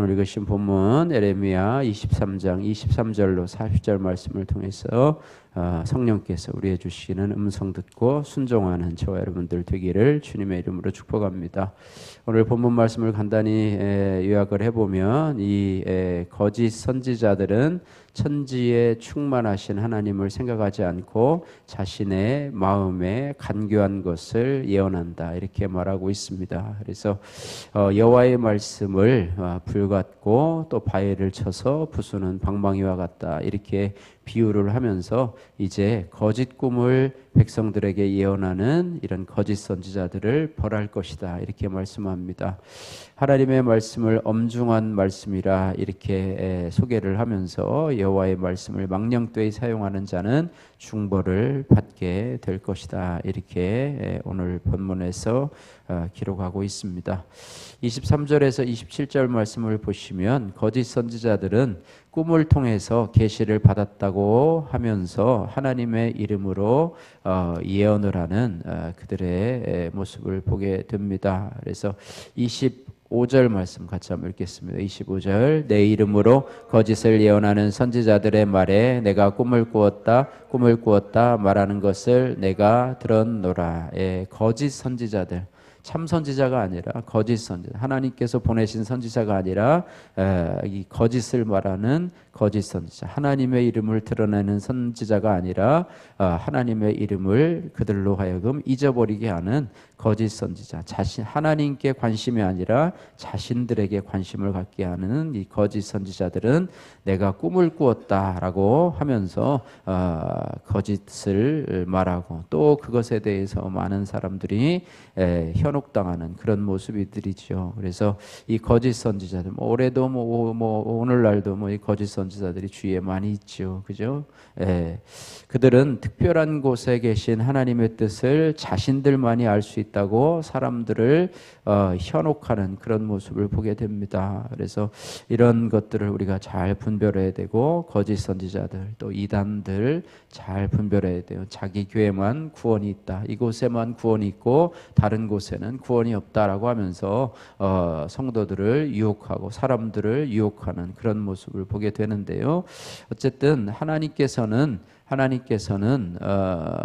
오늘 읽으신 본문 에레미야 23장 23절로 40절 말씀을 통해서 어, 성령께서 우리에 주시는 음성 듣고 순종하는 저와 여러분들 되기를 주님의 이름으로 축복합니다. 오늘 본문 말씀을 간단히 요약을 해보면 이 거짓 선지자들은 천지에 충만하신 하나님을 생각하지 않고 자신의 마음에 간교한 것을 예언한다 이렇게 말하고 있습니다. 그래서 어, 여호와의 말씀을 어, 불같고 또 바위를 쳐서 부수는 방망이와 같다 이렇게 비유를 하면서 이제 거짓 꿈을 백성들에게 예언하는 이런 거짓 선지자들을 벌할 것이다. 이렇게 말씀합니다. 하나님의 말씀을 엄중한 말씀이라 이렇게 소개를 하면서 여호와의 말씀을 망령되이 사용하는 자는 중벌을 받게 될 것이다. 이렇게 오늘 본문에서 어, 기록하고 있습니다. 23절에서 27절 말씀을 보시면 거짓 선지자들은 꿈을 통해서 계시를 받았다고 하면서 하나님의 이름으로 어, 예언을 하는 어, 그들의 모습을 보게 됩니다. 그래서 25절 말씀 같이 한번 읽겠습니다. 25절 내 이름으로 거짓을 예언하는 선지자들의 말에 내가 꿈을 꾸었다 꿈을 꾸었다 말하는 것을 내가 들었노라. 예, 거짓 선지자들 참 선지자가 아니라 거짓 선지자 하나님께서 보내신 선지자가 아니라 이 거짓을 말하는 거짓 선지자 하나님의 이름을 드러내는 선지자가 아니라 어, 하나님의 이름을 그들로 하여금 잊어버리게 하는 거짓 선지자 자신 하나님께 관심이 아니라 자신들에게 관심을 갖게 하는 이 거짓 선지자들은 내가 꿈을 꾸었다라고 하면서 어, 거짓을 말하고 또 그것에 대해서 많은 사람들이 현혹당하는 그런 모습이들이죠. 그래서 이 거짓 선지자들 뭐 올해도 뭐, 뭐 오늘날도 뭐 이 거짓 선 지자들이 주위에 많이 있죠. 그죠? 예. 그들은 특별한 곳에 계신 하나님의 뜻을 자신들만이 알 수 있다고 사람들을 어, 현혹하는 그런 모습을 보게 됩니다. 그래서 이런 것들을 우리가 잘 분별해야 되고 거짓 선지자들 또 이단들 잘 분별해야 돼요. 자기 교회만 구원이 있다. 이곳에만 구원이 있고 다른 곳에는 구원이 없다라고 하면서 어, 성도들을 유혹하고 사람들을 유혹하는 그런 모습을 보게 되는 데요. 어쨌든 하나님께서는 하나님께서는 어,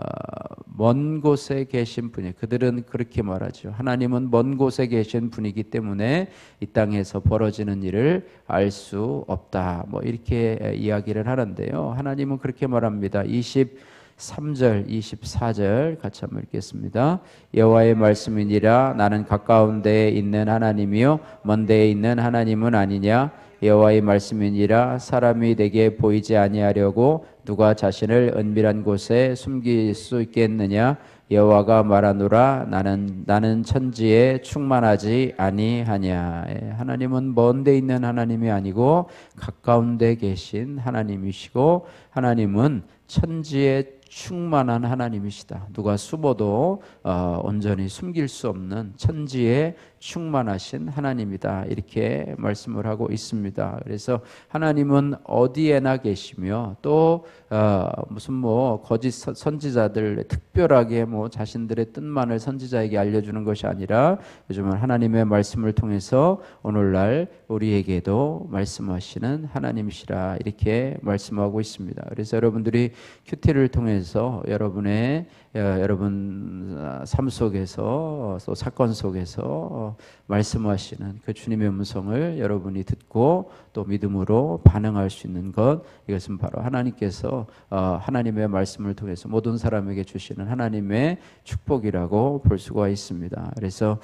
먼 곳에 계신 분이 그들은 그렇게 말하죠. 하나님은 먼 곳에 계신 분이기 때문에 이 땅에서 벌어지는 일을 알 수 없다. 뭐 이렇게 이야기를 하는데요. 하나님은 그렇게 말합니다. 20 3절 24절 같이 한번 읽겠습니다. 여호와의 말씀이니라 나는 가까운 데에 있는 하나님이요 먼 데에 있는 하나님은 아니냐 여호와의 말씀이니라. 사람이 내게 보이지 아니하려고 누가 자신을 은밀한 곳에 숨길 수 있겠느냐? 여호와가 말하노라. 나는 나는 천지에 충만하지 아니하냐? 예, 하나님은 먼데 있는 하나님이 아니고 가까운 데 계신 하나님이시고 하나님은 천지에 충만한 하나님이시다. 누가 숨어도 어, 온전히 숨길 수 없는 천지에 충만하신 하나님이다. 이렇게 말씀을 하고 있습니다. 그래서 하나님은 어디에나 계시며 또 어, 무슨 뭐 거짓 선지자들 특별하게 뭐 자신들의 뜻만을 선지자에게 알려주는 것이 아니라 요즘은 하나님의 말씀을 통해서 오늘날 우리에게도 말씀하시는 하나님이시라 이렇게 말씀하고 있습니다. 그래서 여러분들이 큐티를 통해서 여러분의 어, 여러분 어, 삶 속에서 또 사건 속에서 말씀하시는 그 주님의 음성을 여러분이 듣고 또 믿음으로 반응할 수 있는 것 이것은 바로 하나님께서 어, 하나님의 말씀을 통해서 모든 사람에게 주시는 하나님의 축복이라고 볼 수가 있습니다. 그래서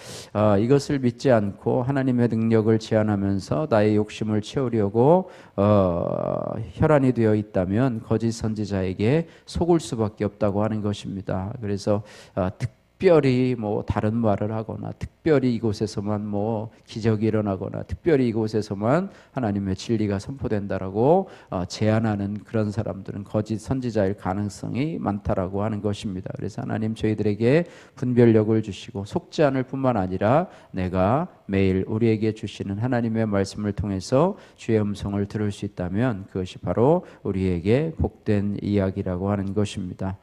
이것을 믿지 않고 하나님의 능력을 제한하면서 나의 욕심을 채우려고 혈안이 되어 있다면 거짓 선지자에게 속을 수밖에 없다고 하는 것입니다. 그래서 어, 특별히 뭐 다른 말을 하거나 특별히 이곳에서만 뭐 기적이 일어나거나 특별히 이곳에서만 하나님의 진리가 선포된다라고 어, 제안하는 그런 사람들은 거짓 선지자일 가능성이 많다라고 하는 것입니다. 그래서 하나님 저희들에게 분별력을 주시고 속지 않을 뿐만 아니라 내가 매일 우리에게 주시는 하나님의 말씀을 통해서 주의 음성을 들을 수 있다면 그것이 바로 우리에게 복된 이야기라고 하는 것입니다.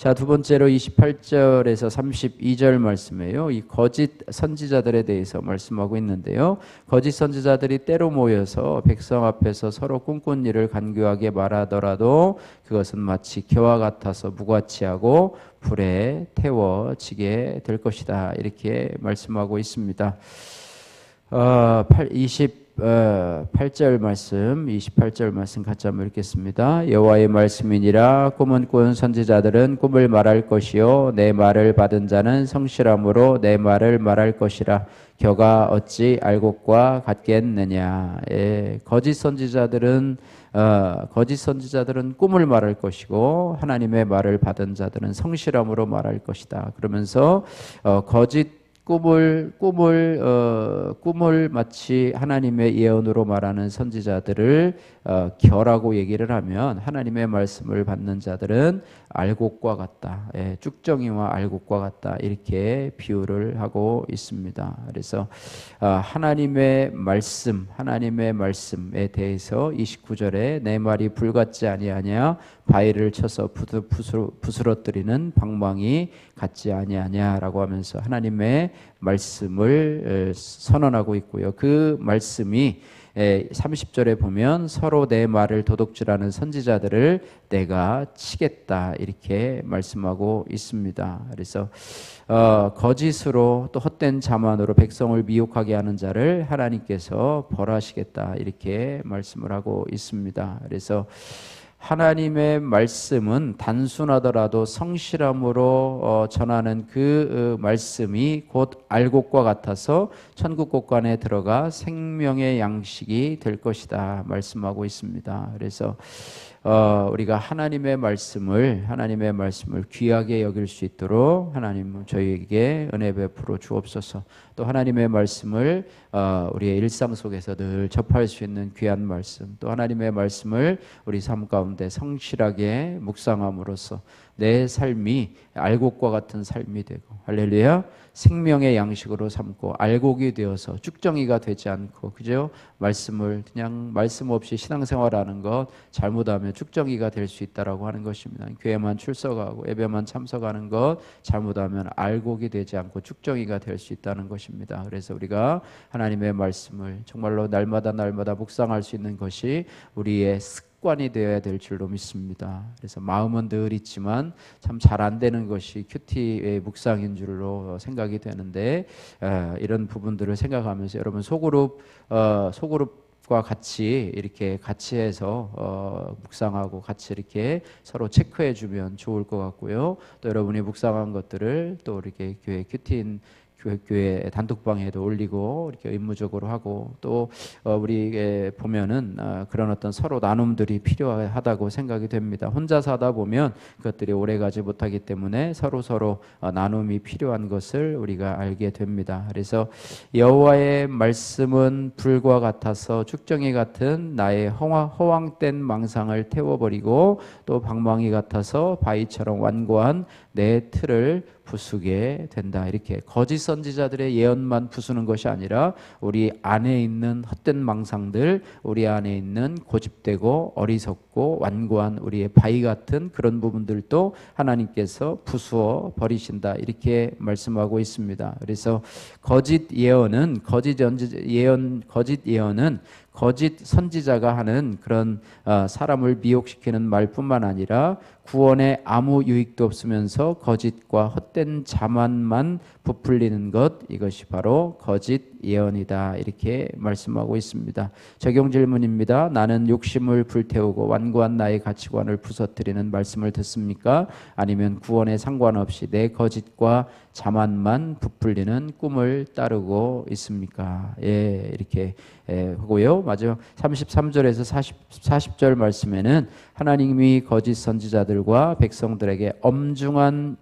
자, 두 번째로 28절에서 32절 말씀이에요. 이 거짓 선지자들에 대해서 말씀하고 있는데요. 거짓 선지자들이 때로 모여서 백성 앞에서 서로 꿈꾼 일을 간교하게 말하더라도 그것은 마치 겨와 같아서 무가치하고 불에 태워지게 될 것이다. 이렇게 말씀하고 있습니다. 어, 8, 20 어, 8절 말씀, 28절 말씀 같이 한번 읽겠습니다. 여호와의 말씀이니라 꿈은 꾼 선지자들은 꿈을 말할 것이요 내 말을 받은 자는 성실함으로 내 말을 말할 것이라 겨가 어찌 알곡과 같겠느냐. 예, 거짓 선지자들은 어, 거짓 선지자들은 꿈을 말할 것이고 하나님의 말을 받은 자들은 성실함으로 말할 것이다. 그러면서 어, 거짓 꿈을 꿈을 어, 꿈을 마치 하나님의 예언으로 말하는 선지자들을 어, 결하고 얘기를 하면 하나님의 말씀을 받는 자들은 알곡과 같다. 예, 쭉정이와 알곡과 같다. 이렇게 비유를 하고 있습니다. 그래서 어, 하나님의 말씀, 하나님의 말씀에 대해서 29절에 내 말이 불같지 아니하냐 바위를 쳐서 부스러, 부스러뜨리는 방망이 같지 아니하냐라고 하면서 하나님의 말씀을 선언하고 있고요. 그 말씀이 30절에 보면 서로 내 말을 도둑질하는 선지자들을 내가 치겠다 이렇게 말씀하고 있습니다. 그래서 어, 거짓으로 또 헛된 자만으로 백성을 미혹하게 하는 자를 하나님께서 벌하시겠다 이렇게 말씀을 하고 있습니다. 그래서 하나님의 말씀은 단순하더라도 성실함으로 어, 전하는 그 어, 말씀이 곧 알곡과 같아서 천국 곳간에 들어가 생명의 양식이 될 것이다 말씀하고 있습니다. 그래서 어, 우리가 하나님의 말씀을 하나님의 말씀을 귀하게 여길 수 있도록 하나님 저희에게 은혜 베풀어 주옵소서. 또 하나님의 말씀을 어, 우리의 일상 속에서 늘 접할 수 있는 귀한 말씀, 또 하나님의 말씀을 우리 삶 가운데 성실하게 묵상함으로써 내 삶이 알곡과 같은 삶이 되고 할렐루야 생명의 양식으로 삼고 알곡이 되어서 쭉정이가 되지 않고 그죠? 말씀을 그냥 말씀 없이 신앙생활하는 것 잘못하면 쭉정이가 될 수 있다라고 하는 것입니다. 교회만 출석하고 예배만 참석하는 것 잘못하면 알곡이 되지 않고 쭉정이가 될 수 있다는 것입니다. 그래서 우리가 하나님의 말씀을 정말로 날마다 날마다 묵상할 수 있는 것이 우리의 습 습관이 되어야 될 줄로 믿습니다. 그래서 마음은 늘 있지만 참 잘 안 되는 것이 큐티의 묵상인 줄로 생각이 되는데 에, 이런 부분들을 생각하면서 여러분 소그룹 어, 소그룹 과 같이 이렇게 같이 해서 어, 묵상하고 같이 이렇게 서로 체크해 주면 좋을 것 같고요. 또 여러분이 묵상한 것들을 또 이렇게 교회 큐티인 교회 단독방에도 올리고 이렇게 의무적으로 하고 또 어, 우리 보면은 어, 그런 어떤 서로 나눔들이 필요하다고 생각이 됩니다. 혼자서 하다 보면 그것들이 오래가지 못하기 때문에 서로 서로 어, 나눔이 필요한 것을 우리가 알게 됩니다. 그래서 여호와의 말씀은 불과 같아서 축정이 같은 나의 허황된 망상을 태워버리고 또 방망이 같아서 바위처럼 완고한 내 틀을 부수게 된다. 이렇게 거짓 선지자들의 예언만 부수는 것이 아니라 우리 안에 있는 헛된 망상들, 우리 안에 있는 고집되고 어리석고 완고한 우리의 바위 같은 그런 부분들도 하나님께서 부수어 버리신다. 이렇게 말씀하고 있습니다. 그래서 거짓 예언은 거짓 예언 거짓 예언은 거짓 선지자가 하는 그런 어, 사람을 미혹시키는 말뿐만 아니라 구원에 아무 유익도 없으면서 거짓과 헛된 자만만 부풀리는 것 이것이 바로 거짓 예언이다 이렇게 말씀하고 있습니다. 적용 질문입니다. 나는 욕심을 불태우고 완고한 나의 가치관을 부서뜨리는 말씀을 듣습니까? 아니면 구원에 상관없이 내 거짓과 자만만 부풀리는 꿈을 따르고 있습니까? 예, 이렇게 예, 하고요. 마지막 33절에서 40, 40절 말씀에는 하나님이 거짓 선지자들과 백성들에게 엄중한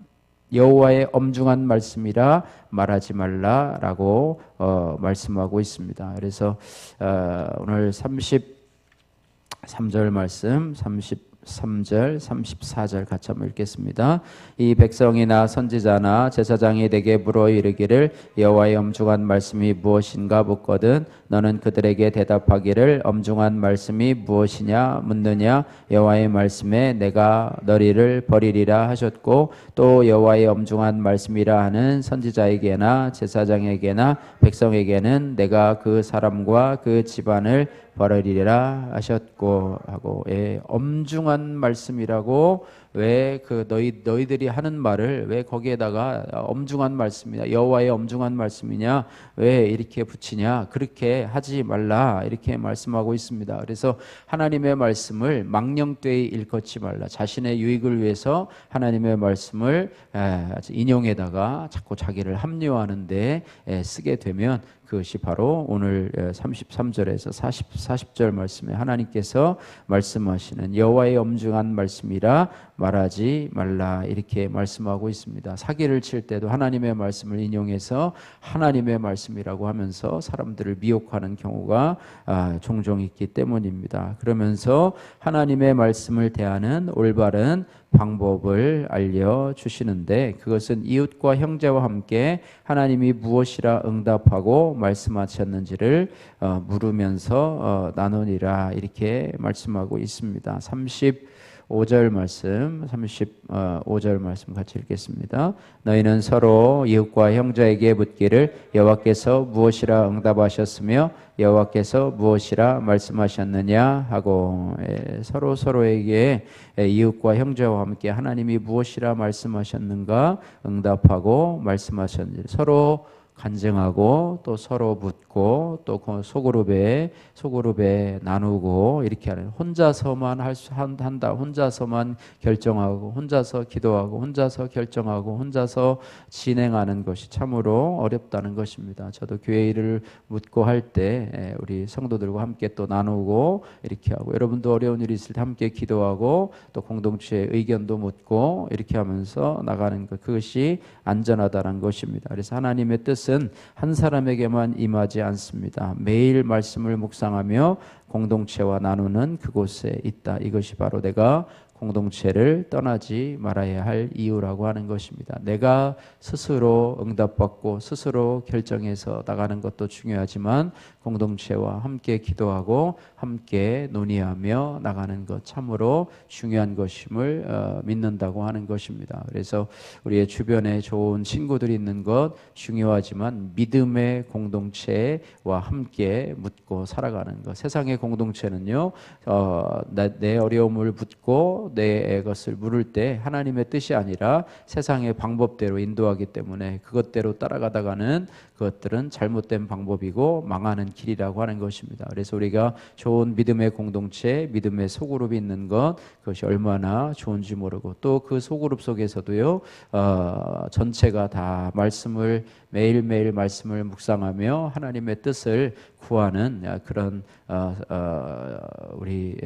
여호와의 엄중한 말씀이라 말하지 말라라고 어, 말씀하고 있습니다. 그래서 어, 오늘 33절 말씀, 30 33절, 34절 같이 한번 읽겠습니다. 이 백성이나 선지자나 제사장이 내게 물어 이르기를 여호와의 엄중한 말씀이 무엇인가 묻거든 너는 그들에게 대답하기를 엄중한 말씀이 무엇이냐 묻느냐 여호와의 말씀에 내가 너희를 버리리라 하셨고 또 여호와의 엄중한 말씀이라 하는 선지자에게나 제사장에게나 백성에게는 내가 그 사람과 그 집안을 버리리라 하셨고 하고 예, 엄중한 말씀이라고 왜 그 너희 너희들이 하는 말을 왜 거기에다가 엄중한 말씀이냐 여호와의 엄중한 말씀이냐 왜 이렇게 붙이냐 그렇게 하지 말라 이렇게 말씀하고 있습니다. 그래서 하나님의 말씀을 망령되이 일컫지 말라 자신의 유익을 위해서 하나님의 말씀을 에, 인용에다가 자꾸 자기를 합리화하는데 에, 쓰게 되면 그것이 바로 오늘 33절에서 40, 40절 말씀에 하나님께서 말씀하시는 여호와의 엄중한 말씀이라 말 하지 말라 이렇게 말씀하고 있습니다. 사기를 칠 때도 하나님의 말씀을 인용해서 하나님의 말씀이라고 하면서 사람들을 미혹하는 경우가 아, 종종 있기 때문입니다. 그러면서 하나님의 말씀을 대하는 올바른 방법을 알려 주시는데 그것은 이웃과 형제와 함께 하나님이 무엇이라 응답하고 말씀하셨는지를 어, 물으면서 어, 나누니라 이렇게 말씀하고 있습니다. 30 5절 말씀, 35절 말씀 같이 읽겠습니다. 너희는 서로 이웃과 형제에게 묻기를 여호와께서 무엇이라 응답하셨으며 여호와께서 무엇이라 말씀하셨느냐 하고 예, 서로 서로에게 예, 이웃과 형제와 함께 하나님이 무엇이라 말씀하셨는가 응답하고 말씀하셨는지 서로 간증하고 또 서로 묻고 또그 소그룹에 소그룹에 나누고 이렇게 하는 혼자서만 할 수 한다 혼자서만 결정하고 혼자서 기도하고 혼자서 결정하고 혼자서 진행하는 것이 참으로 어렵다는 것입니다. 저도 교회 일을 묻고 할 때 우리 성도들과 함께 또 나누고 이렇게 하고 여러분도 어려운 일이 있을 때 함께 기도하고 또 공동체의 의견도 묻고 이렇게 하면서 나가는 것 그것이 안전하다는 것입니다. 그래서 하나님의 뜻 것은 한 사람에게만 임하지 않습니다. 매일 말씀을 묵상하며 공동체와 나누는 그곳에 있다. 이것이 바로 내가 공동체를 떠나지 말아야 할 이유라고 하는 것입니다. 내가 스스로 응답받고 스스로 결정해서 나가는 것도 중요하지만 공동체와 함께 기도하고 함께 논의하며 나가는 것 참으로 중요한 것임을 어, 믿는다고 하는 것입니다. 그래서 우리의 주변에 좋은 친구들이 있는 것 중요하지만 믿음의 공동체와 함께 묻고 살아가는 것. 세상의 공동체는요, 어, 내 어려움을 묻고 내 것을 물을 때 하나님의 뜻이 아니라 세상의 방법대로 인도하기 때문에 그것대로 따라가다가는 그것들은 잘못된 방법이고 망하는 길이라고 하는 것입니다. 그래서 우리가 좋은 믿음의 공동체, 믿음의 소그룹이 있는 것 그것이 얼마나 좋은지 모르고 또 그 소그룹 속에서도요 어, 전체가 다 말씀을 매일매일 말씀을 묵상하며 하나님의 뜻을 구하는 그런 어, 어, 우리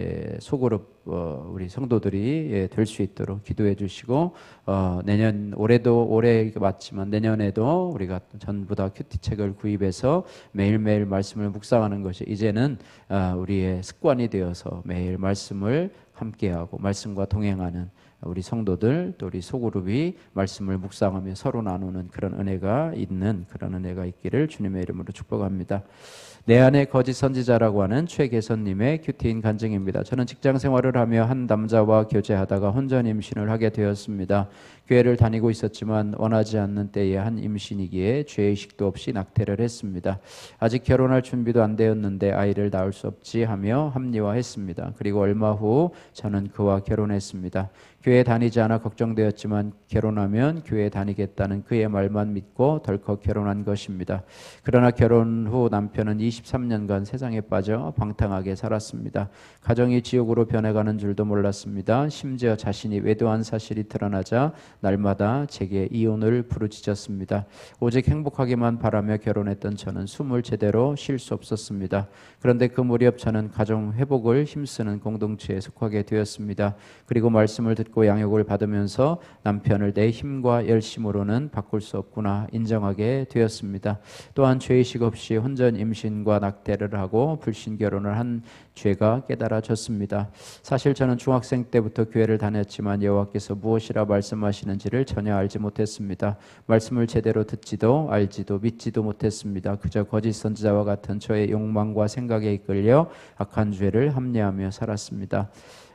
소그룹 어, 우리 성도들이 예, 될수 있도록 기도해 주시고 어, 내년 올해도 올해 맞지만 내년에도 우리가 전부 다 큐티 책을 구입해서 매일매일 말씀을 묵상하는 것이 이제는 어, 우리의 습관이 되어서 매일 말씀을 함께하고 말씀과 동행하는 우리 성도들 또 우리 소그룹이 말씀을 묵상하며 서로 나누는 그런 은혜가 있는 그런 은혜가 있기를 주님의 이름으로 축복합니다. 내 안에 거짓 선지자라고 하는 최계선님의 큐티인 간증입니다. 저는 직장 생활을 하며 한 남자와 교제하다가 혼전 임신을 하게 되었습니다. 교회를 다니고 있었지만 원하지 않는 때에 한 임신이기에 죄의식도 없이 낙태를 했습니다. 아직 결혼할 준비도 안 되었는데 아이를 낳을 수 없지 하며 합리화했습니다. 그리고 얼마 후 저는 그와 결혼했습니다. 교회 다니지 않아 걱정되었지만 결혼하면 교회 다니겠다는 그의 말만 믿고 덜컥 결혼한 것입니다. 그러나 결혼 후 남편은 23년간 세상에 빠져 방탕하게 살았습니다. 가정이 지옥으로 변해가는 줄도 몰랐습니다. 심지어 자신이 외도한 사실이 드러나자 날마다 제게 이혼을 부르짖었습니다. 오직 행복하기만 바라며 결혼했던 저는 숨을 제대로 쉴 수 없었습니다. 그런데 그 무렵 저는 가정 회복을 힘쓰는 공동체에 속하게 되었습니다. 그리고 말씀을 듣고 양육을 받으면서 남편을 내 힘과 열심으로는 바꿀 수 없구나 인정하게 되었습니다. 또한 죄의식 없이 혼전 임신 과 낙태를 하고 불신 결혼을 한 죄가 깨달아졌습니다. 사실 저는 중학생 때부터 교회를 다녔지만 여호와께서 무엇이라 말씀하시는지를 전혀 알지 못했습니다. 말씀을 제대로 듣지도 알지도 믿지도 못했습니다. 그저 거짓 선지자와 같은 저의 욕망과 생각에 이끌려 악한 죄를 합리하며 살았습니다.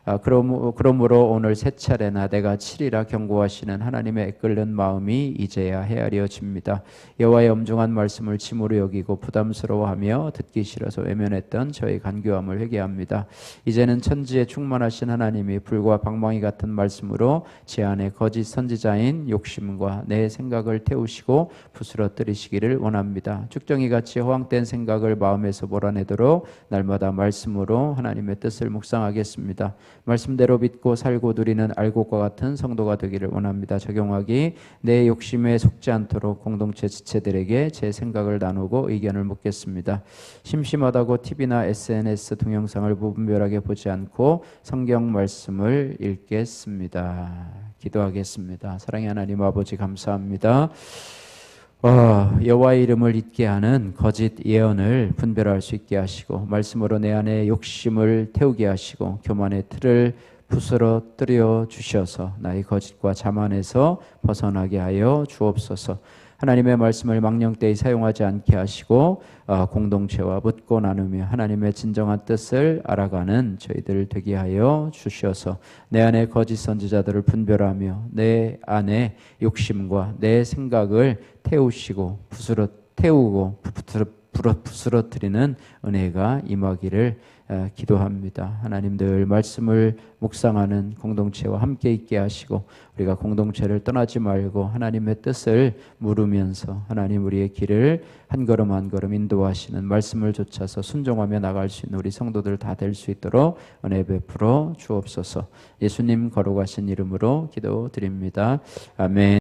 아, 그러므로 오늘 세 차례나 내가 치리라 경고하시는 하나님의 이끌는 마음이 이제야 헤아려집니다. 여호와의 엄중한 말씀을 짐으로 여기고 부담스러워하며 듣기 싫어서 외면했던 저의 간교함을 회개합니다. 이제는 천지에 충만하신 하나님이 불과 방망이 같은 말씀으로 제 안에 거짓 선지자인 욕심과 내 생각을 태우시고 부스러뜨리시기를 원합니다. 쭉정이 같이 허황된 생각을 마음에서 몰아내도록 날마다 말씀으로 하나님의 뜻을 묵상하겠습니다. 말씀대로 믿고 살고 누리는 알곡과 같은 성도가 되기를 원합니다. 적용하기 내 욕심에 속지 않도록 공동체 지체들에게 제 생각을 나누고 의견을 묻겠습니다. 심심하다고 TV나 SNS 동영상을 무분별하게 보지 않고 성경 말씀을 읽겠습니다. 기도하겠습니다. 사랑의 하나님 아버지 감사합니다. 어, 여호와의 이름을 잊게 하는 거짓 예언을 분별할 수 있게 하시고 말씀으로 내 안에 욕심을 태우게 하시고 교만의 틀을 부스러뜨려 주셔서 나의 거짓과 자만에서 벗어나게 하여 주옵소서. 하나님의 말씀을 망령되이 사용하지 않게 하시고 어, 공동체와 묻고 나누며 하나님의 진정한 뜻을 알아가는 저희들 되게 하여 주셔서 내 안에 거짓 선지자들을 분별하며 내 안에 욕심과 내 생각을 태우시고 부스러 태우고 부스러뜨리는 은혜가 임하기를 어, 기도합니다. 하나님 들 말씀을 묵상하는 공동체와 함께 있게 하시고 우리가 공동체를 떠나지 말고 하나님의 뜻을 물으면서 하나님 우리의 길을 한 걸음 한 걸음 인도하시는 말씀을 좇아서 순종하며 나갈 수 있는 우리 성도들 다 될 수 있도록 은혜 베풀어 주옵소서. 예수님 거룩하신 이름으로 기도드립니다. 아멘.